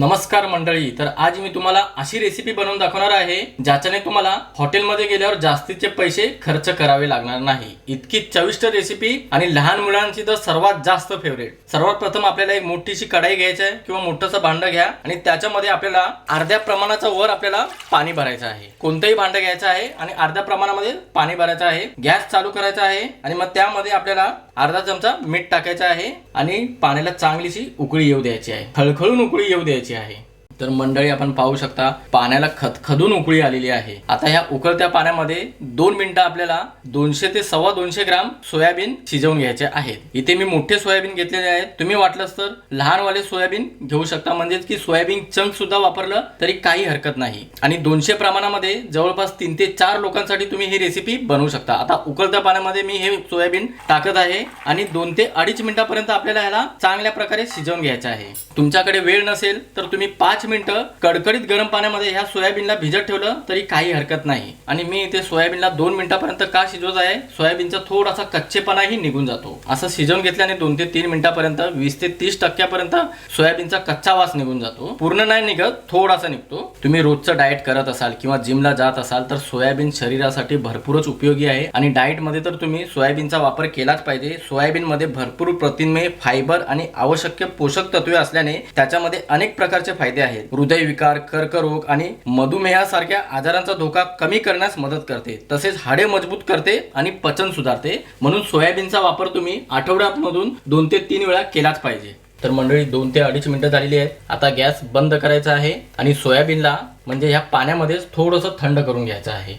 नमस्कार मंडळी तर आज मी तुम्हाला अशी रेसिपी बनवून दाखवणार आहे ज्याच्याने तुम्हाला हॉटेलमध्ये गेल्यावर जास्तीचे पैसे खर्च करावे लागणार नाही. इतकी चविष्ट रेसिपी आणि लहान मुलांची तर सर्वात जास्त फेवरेट सर्वात प्रथम आपल्याला एक मोठीशी कढाई घ्यायची आहे किंवा मोठंसं भांडं घ्या आणि त्याच्यामध्ये आपल्याला अर्ध्या प्रमाणाचा वर आपल्याला पाणी भरायचं आहे. कोणतंही भांडं घ्यायचं आहे आणि अर्ध्या प्रमाणामध्ये पाणी भरायचं आहे. गॅस चालू करायचा आहे आणि मग त्यामध्ये आपल्याला अर्धा चमचा मीठ टाकायचं आहे आणि पाण्याला चांगलीशी उकळी येऊ द्यायची आहे. खळखळून उकळी येऊ द्यायची आहे तर मंडळी आपण पाहू शकता पाण्याला खदखदून उकळी आलेली आहे. आता ह्या उकळत्या पाण्यामध्ये दोन मिनिटं आपल्याला दोनशे ते सव्वा दोनशे ग्राम सोयाबीन शिजवून घ्यायचे आहेत. इथे मी मोठे सोयाबीन घेतलेले आहेत. तुम्ही वाटलंच तर लहानवाले सोयाबीन घेऊ शकता. म्हणजेच की सोयाबीन चंक सुद्धा वापरलं तरी काही हरकत नाही. आणि दोनशे प्रमाणामध्ये जवळपास तीन ते चार लोकांसाठी तुम्ही ही रेसिपी बनवू शकता. आता उकळत्या पाण्यामध्ये मी हे सोयाबीन टाकत आहे आणि दोन ते अडीच मिनिटापर्यंत आपल्याला ह्याला चांगल्या प्रकारे शिजवून घ्यायचं आहे. तुमच्याकडे वेळ नसेल तर तुम्ही पाच मिनिटं कडकडीत गरम पाण्यामध्ये ह्या सोयाबीनला भिजत ठेवलं तरी काही हरकत नाही. आणि मी इथे सोयाबीनला दोन मिनिटापर्यंत का शिजवत आहे? सोयाबीनचा थोडासा कच्चेपणाही निघून जातो. असं शिजवून घेतल्याने दोन ते तीन मिनिटापर्यंत वीस ते तीस टक्क्यापर्यंत सोयाबीनचा कच्चा वास निघून जातो. पूर्ण नाही निघत थोडासा निघतो. तुम्ही रोजचं डाएट करत असाल किंवा जिमला जात असाल तर सोयाबीन शरीरासाठी भरपूरच उपयोगी आहे. आणि डाएटमध्ये तर तुम्ही सोयाबीनचा वापर केलाच पाहिजे. सोयाबीन मध्ये भरपूर प्रथिने फायबर आणि आवश्यक पोषक तत्वे असल्याने त्याच्यामध्ये अनेक प्रकारचे फायदे आहेत. हृदयविकार कर्करोग आणि मधुमेहासारख्या आजारांचा धोका कमी करण्यास मदत करते. तसेच हाडे मजबूत करते आणि पचन सुधारते. म्हणून सोयाबीनचा वापर तुम्ही आठवड्यामधून दोन ते तीन वेळा केलाच पाहिजे. तर मंडळी दोन ते अडीच मिनिटं झालेली आहेत. आता गॅस बंद करायचा आहे आणि सोयाबीनला म्हणजे ह्या पाण्यामध्येच थोडंसं थंड करून घ्यायचं आहे.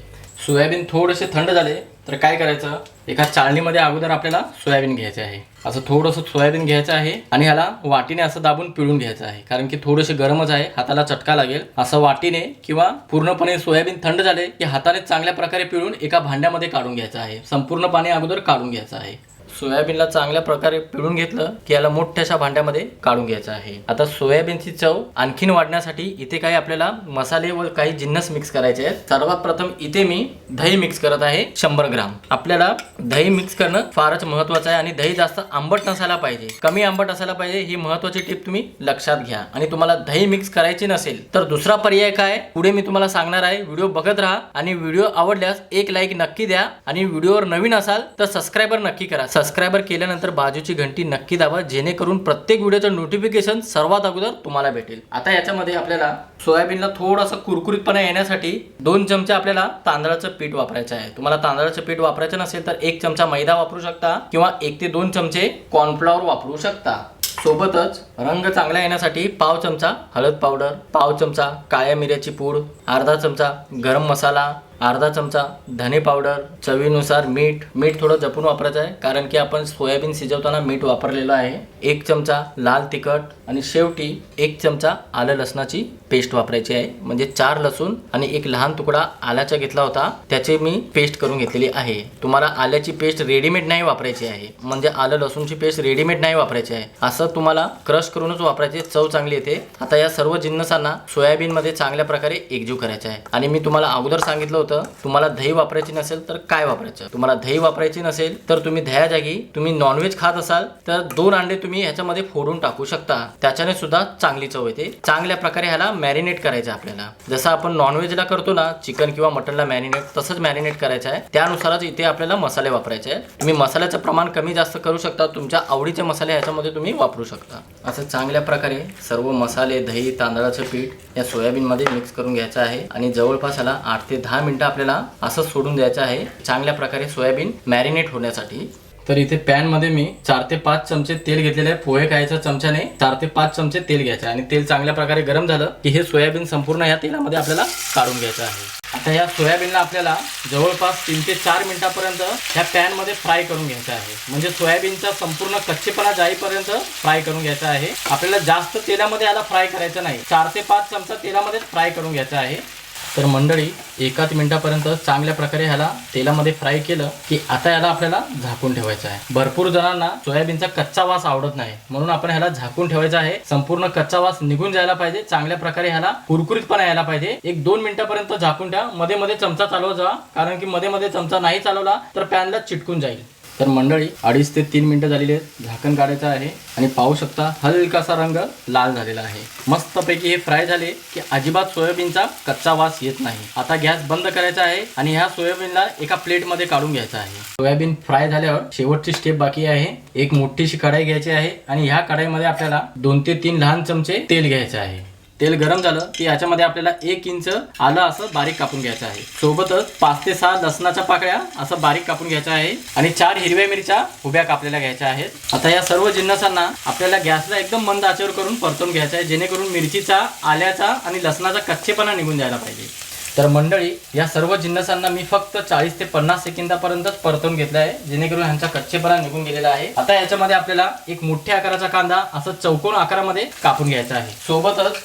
सोयाबीन थोडेसे थंड झाले तर काय करायचं? एका चाळणीमध्ये अगोदर आपल्याला सोयाबीन घ्यायचे आहे. असं थोडंसं सोयाबीन घ्यायचं आहे आणि ह्याला वाटीने असं दाबून पिळून घ्यायचं आहे. कारण की थोडेसे गरमच आहे हाताला चटका लागेल. असं वाटीने किंवा पूर्णपणे सोयाबीन थंड झाले की हाताने चांगल्या प्रकारे पिळून एका भांड्यामध्ये काढून घ्यायचं आहे. संपूर्ण पाणी अगोदर काढून घ्यायचं आहे. सोयाबीनला चांगल्या प्रकारे पिळून घेतलं की याला मोठ्याशा भांड्यामध्ये काढून घ्यायचं आहे. आता सोयाबीनची चव आणखीन वाढण्यासाठी इथे काही आपल्याला मसाले व काही जिन्नस मिक्स करायचे आहेत. सर्वात प्रथम इथे मी दही मिक्स करत आहे शंभर ग्राम. आपल्याला दही मिक्स करणं फारच महत्वाचं आहे आणि दही जास्त आंबट नसायला पाहिजे. कमी आंबट असायला पाहिजे ही महत्वाची टिप तुम्ही लक्षात घ्या. आणि तुम्हाला दही मिक्स करायची नसेल तर दुसरा पर्याय काय? पुढे मी तुम्हाला सांगणार आहे. व्हिडिओ बघत राहा आणि व्हिडिओ आवडल्यास एक लाईक नक्की द्या. आणि व्हिडिओवर नवीन असाल तर सबस्क्रायबर नक्की करा. सबस्क्रायबर केल्यानंतर बाजूची घंटी नक्की दाबा जेणेकरून प्रत्येक व्हिडिओचं नोटिफिकेशन सर्वात अगोदर तुम्हाला भेटेल. आता याच्यामध्ये आपल्याला सोयाबीनला थोडासा कुरकुरीतपणा येण्यासाठी दोन चमचे आपल्याला तांदळाचं पीठ वापरायचं आहे. तुम्हाला तांदळाचं पीठ वापरायचं नसेल तर एक चमचा मैदा वापरू शकता किंवा एक ते दोन चमचे कॉर्नफ्लॉवर वापरू शकता. सोबतच रंग चांगला येण्यासाठी पाव चमचा हळद पावडर पाव चमचा काळ्या मिऱ्याची पूड अर्धा चमचा गरम मसाला अर्धा चमचा धने पावडर चवीनुसार मीठ. मीठ थोडं जपून वापरायचं आहे कारण की आपण सोयाबीन शिजवताना मीठ वापरलेलं आहे. एक चमचा लाल तिखट आणि शेवटी एक चमचा आलं लसणाची पेस्ट वापरायची आहे. म्हणजे चार लसूण आणि एक लहान तुकडा आल्याचा घेतला होता. त्याची मी पेस्ट करून घेतलेली आहे. तुम्हाला आल्याची पेस्ट रेडीमेड नाही वापरायची आहे. म्हणजे आलं लसूणची पेस्ट रेडीमेड नाही वापरायची आहे. असं तुम्हाला क्रश करूनच वापरायची चव चांगली येते. आता या सर्व जिन्नसांना सोयाबीन मध्ये चांगल्या प्रकारे एकजीव करायचा आहे. आणि मी तुम्हाला अगोदर सांगितलं होतं तुम्हाला दही वापरायची नसेल तर काय वापरायचं? तुम्हाला दही वापरायची नसेल तर तुम्ही दह्या जागी तुम्ही नॉनव्हेज खात असाल तर दोन अंडे तुम्ही ह्याच्यामध्ये फोडून टाकू शकता. त्याच्याने सुद्धा चांगली चव येते. चांगल्या प्रकारे ह्याला मॅरिनेट करायचं आपल्याला. जसं आपण नॉनव्हेजला करतो ना चिकन किंवा मटनला मॅरिनेट तसंच मॅरिनेट करायचं आहे. त्यानुसारच इथे आपल्याला मसाले वापरायचे आहेत. तुम्ही मसाल्याचं प्रमाण कमी जास्त करू शकता तुमच्या आवडीचे मसाले ह्याच्यामध्ये तुम्ही वापरू शकता. असं चांगल्या प्रकारे सर्व मसाले दही तांदळाचं पीठ या सोयाबीनमध्ये मिक्स करून घ्यायचं आहे. आणि जवळपास ह्याला आठ ते दहा मिनटं आपल्याला असं सोडून द्यायचं आहे चांगल्या प्रकारे सोयाबीन मॅरिनेट होण्यासाठी. तर इथे पॅनमध्ये मी चार ते पाच चमचे तेल घेतलेले आहे. पोहे खायच्या चमच्याने चार ते पाच चमचे तेल घ्यायचे आणि तेल चांगल्या प्रकारे गरम झालं की हे सोयाबीन संपूर्ण या तेलामध्ये आपल्याला काढून घ्यायचं आहे. आता या सोयाबीनला आपल्याला जवळपास तीन ते चार मिनिटापर्यंत ह्या पॅनमध्ये फ्राय करून घ्यायचं आहे. म्हणजे सोयाबीनचा संपूर्ण कच्चेपणा जाईपर्यंत फ्राय करून घ्यायचा आहे. आपल्याला जास्त तेलामध्ये याला फ्राय करायचं नाही. चार ते पाच चमचा तेलामध्ये फ्राय करून घ्यायचा आहे. तर मंडळी एकाच मिनिटापर्यंत चांगल्या प्रकारे ह्याला तेलामध्ये फ्राय केलं की आता याला आपल्याला झाकून ठेवायचं आहे. भरपूर जणांना सोयाबीनचा कच्चा वास आवडत नाही. म्हणून आपण ह्याला झाकून ठेवायचा आहे. संपूर्ण कच्चा वास निघून जायला पाहिजे. चांगल्या प्रकारे ह्याला कुरकुरीतपणा यायला पाहिजे. एक दोन मिनिटापर्यंत झाकून ठेवा. मध्ये मध्ये चमचा चालवत जा. कारण की मध्ये मध्ये चमचा नाही चालवला तर पॅनला चिटकून जाईल. तर मंडळी अडीच ते तीन मिनिटं झालेली आहेत. झाकण काढायचं आहे आणि पाहू शकता हलकासा रंग लाल झालेला आहे. मस्तपैकी हे फ्राय झाले की अजिबात सोयाबीनचा कच्चा वास येत नाही. आता गॅस बंद करायचा आहे आणि ह्या सोयाबीनला एका प्लेटमध्ये काढून घ्यायचा आहे. सोयाबीन फ्राय झाल्यावर शेवटची स्टेप बाकी आहे. एक मोठीशी कढाई घ्यायची आहे आणि ह्या कढाईमध्ये आपल्याला दोन ते तीन लहान चमचे तेल घ्यायचे आहे. तेल गरम झालं की याच्यामध्ये आपल्याला एक इंच आलं असं बारीक कापून घ्यायचं आहे. सोबतच पाच ते सहा लसणाच्या पाकळ्या असं बारीक कापून घ्यायच्या आहे आणि चार हिरव्या मिरच्या उभ्या कापलेल्या घ्यायच्या आहेत. आता या सर्व जिन्नसांना आपल्याला गॅसला एकदम मंद आचेवर करून परतून घ्यायचा आहे जेणेकरून मिरचीचा आल्याचा आणि लसणाचा कच्चेपणा निघून जायला पाहिजे. तर मंडळी या सर्व जिन्नसांना मी फक्त चाळीस ते पन्नास सेकंदापर्यंतच परतून घेतला आहे जेणेकरून ह्यांचा कच्चेपणा निघून गेलेला आहे. आता याच्यामध्ये आपल्याला एक मोठ्या आकाराचा कांदा असं चौकोन आकारामध्ये कापून घ्यायचा आहे. सोबतच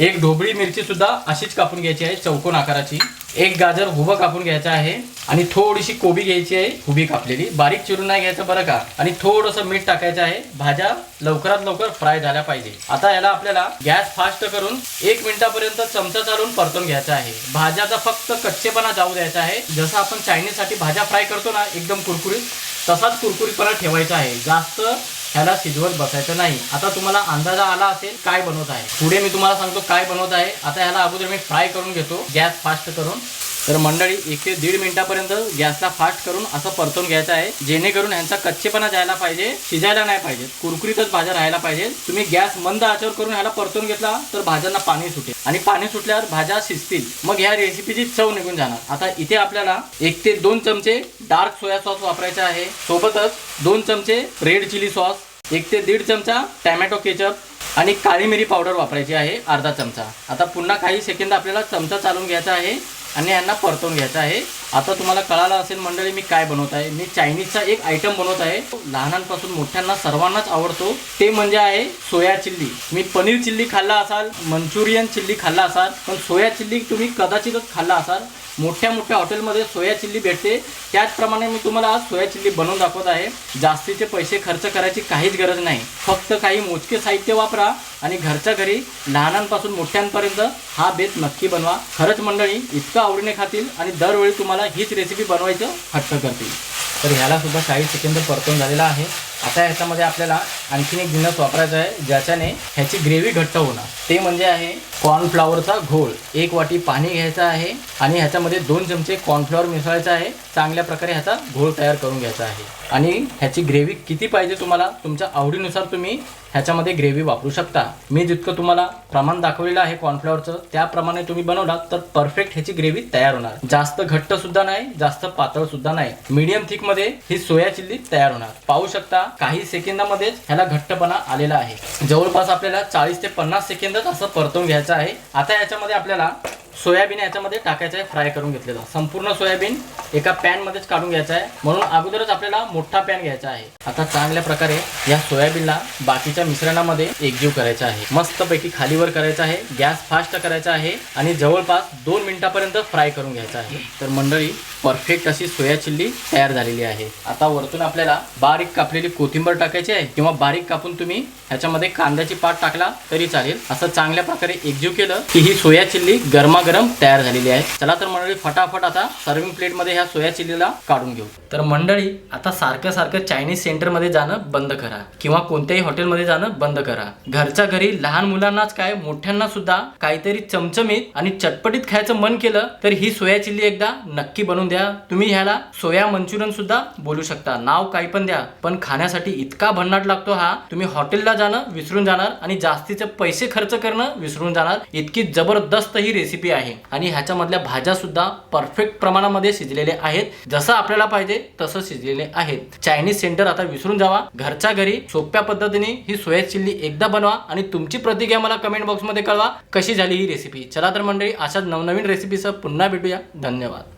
एक ढोबळी मिरची सुद्धा अशीच कापून घ्यायची आहे चौकोन आकाराची. एक गाजर हुब कापून घ्यायचं आहे आणि थोडीशी कोबी घ्यायची आहे हुबी कापलेली. बारीक चिरून नाही घ्यायचं बरं का? आणि थोडंसं मीठ टाकायचं आहे. भाज्या लवकरात लवकर फ्राय झाल्या पाहिजे. आता याला आपल्याला गॅस फास्ट करून एक मिनिटापर्यंत चमचा चालून परतून घ्यायचा आहे. भाज्याचा फक्त कच्चेपणा जाऊ द्यायचा आहे. जसं आपण चायनीजसाठी भाज्या फ्राय करतो ना एकदम कुरकुरीत तसाच कुरकुरीपणा ठेवायचा आहे. जास्त ह्याला शिजवत बसायचं नाही. आता तुम्हाला अंदाजा आला असेल काय बनवत आहे. पुढे मी तुम्हाला सांगतो काय बनवत आहे. आता ह्याला अगोदर मी फ्राय करून घेतो. गॅस फास्ट करून. तर मंडळी एक ते दीड मिनिटापर्यंत गॅसला फास्ट करून असं परतून घ्यायचं आहे. जेणेकरून ह्यांचा कच्चेपणा जायला पाहिजे शिजायला नाही पाहिजे कुरकुरीतच भाज्या राहायला पाहिजे. तुम्ही गॅस मंद आचर करून ह्याला परतून घेतला तर भाज्यांना पाणी सुटेल. आणि पाणी सुटल्यावर भाज्या शिजतील. मग ह्या रेसिपीची चव निघून जाणार. आता इथे आपल्याला एक ते दोन चमचे डार्क सोया सॉस वापरायचा आहे. सोबतच दोन चमचे रेड चिली सॉस एक ते दीड चमचा टॅमॅटो केचप आणि काळी मिरी पावडर वापरायची आहे अर्धा चमचा. आता पुन्हा काही सेकंद आपल्याला चमचा चालून घ्यायचा आहे. आणि यांना परतून घ्यायचं आहे. आता तुम्हाला कळालं असेल मंडळी मी काय बनवत आहे. मी चायनीजचा एक आयटम बनवत आहे. लहानांपासून मोठ्यांना सर्वांनाच आवडतो. ते म्हणजे आहे सोया चिल्ली. मी पनीर चिल्ली खाल्ला असाल मंचुरियन चिल्ली खाल्ला असाल पण सोया चिल्ली तुम्ही कदाचितच खाल्ला असाल. मोठ्या मोठ्या हॉटेलमध्ये सोया चिल्ली भेटते. त्याचप्रमाणे मी तुम्हाला आज सोया चिल्ली बनवून दाखवत आहे. जास्तीचे पैसे खर्च करायची काहीच गरज नाही. फक्त काही मोजके साहित्य वापरा आणि घरच्या घरी लहानांपासून मोठ्यांपर्यंत हा बेत नक्की बनवा. खरंच मंडळी इतकं आवडीने खातील आणि दरवेळी तुम्हाला हीच रेसिपी बनवायचं हट्ट करतील. तर ह्याला सुद्धा चाळीस सेकंद परतून झालेला आहे. आता ह्याच्यामध्ये आपल्याला आणखीन एक जिन्नस वापरायचा आहे ज्याच्याने ह्याची ग्रेव्ही घट्ट होणार. ते म्हणजे आहे कॉर्नफ्लॉवरचा घोळ. एक वाटी पाणी घ्यायचं आहे आणि ह्याच्यामध्ये दोन चमचे कॉर्नफ्लॉवर मिसळायचं आहे. चांगल्या प्रकारे ह्याचा घोळ तयार करून घ्यायचा आहे. आणि ह्याची ग्रेव्ही किती पाहिजे तुम्हाला? तुमच्या आवडीनुसार तुम्ही ह्याच्यामध्ये ग्रेव्ही वापरू शकता. मी जितकं तुम्हाला प्रमाण दाखवलेलं आहे कॉर्नफ्लॉवरचं त्याप्रमाणे तुम्ही बनवलात तर परफेक्ट ह्याची ग्रेव्ही तयार होणार. जास्त घट्ट सुद्धा नाही जास्त पातळ सुद्धा नाही. मीडियम थिकमध्ये ही सोया चिल्ली तयार होणार. पाहू शकता काही सेकंदामध्येच ह्याला घट्टपणा आलेला आहे. जवळपास आपल्याला चाळीस ते पन्नास सेकंदच असं परतून घ्यायचं आहे. आता याच्यामध्ये आपल्याला सोयाबीन याच्यामध्ये टाकायचं आहे फ्राय करून घेतलेलं. संपूर्ण सोयाबीन एका पॅन मध्येच काढून घ्यायचं आहे. म्हणून अगोदरच आपल्याला मोठा पॅन घ्यायचा आहे. आता चांगल्या प्रकारे या सोयाबीनला बाकीच्या मिश्रणामध्ये एकजीव करायचा आहे. मस्तपैकी खालीवर करायचा आहे. गॅस फास्ट करायचा आहे आणि जवळपास दोन मिनिटापर्यंत फ्राय करून घ्यायचा आहे. तर मंडळी परफेक्ट अशी सोया चिल्ली तयार झालेली आहे. आता वरतून आपल्याला बारीक कापलेली कोथिंबर टाकायची आहे. किंवा बारीक कापून तुम्ही ह्याच्यामध्ये कांद्याची पात टाकला तरी चालेल. असं चांगल्या प्रकारे एकजीव केलं की ही सोया चिल्ली गरमा गरमागरम तयार झालेली आहे. चला तर मंडळी फटाफट आता सर्विंग प्लेटमध्ये ह्या सोया चिल्लीला काढून घेऊ. तर मंडळी आता सारखं सारखं चायनीज सेंटरमध्ये जाणं बंद करा. किंवा कोणत्याही हॉटेलमध्ये जाणं बंद करा. घरच्या घरी लहान मुलांनाच काय मोठ्यांना सुद्धा काहीतरी चमचमीत आणि चटपटीत खायचं मन केलं तर ही सोया चिल्ली एकदा नक्की बनवून द्या. तुम्ही ह्याला सोया मंचुरियन सुद्धा बोलू शकता. नाव काही पण द्या पण खाण्यासाठी इतका भन्नाट लागतो हा. तुम्ही हॉटेलला जाणं विसरून जाणार आणि जास्तीचे पैसे खर्च करणं विसरून जाणार. इतकी जबरदस्त ही रेसिपी आहे. आणि ह्याच्यामधल्या भाज्या सुद्धा परफेक्ट प्रमाणामध्ये शिजलेले आहेत. जसं आपल्याला पाहिजे तसं शिजलेले आहेत. चायनीज सेंटर आता विसरून जावा. घरच्या घरी सोप्या पद्धतीने ही सोया चिल्ली एकदा बनवा आणि तुमची प्रतिक्रिया मला कमेंट बॉक्समध्ये कळवा. कशी झाली ही रेसिपी चला तर मंडळी अशाच नवनवीन रेसिपीसह पुन्हा भेटूया. धन्यवाद.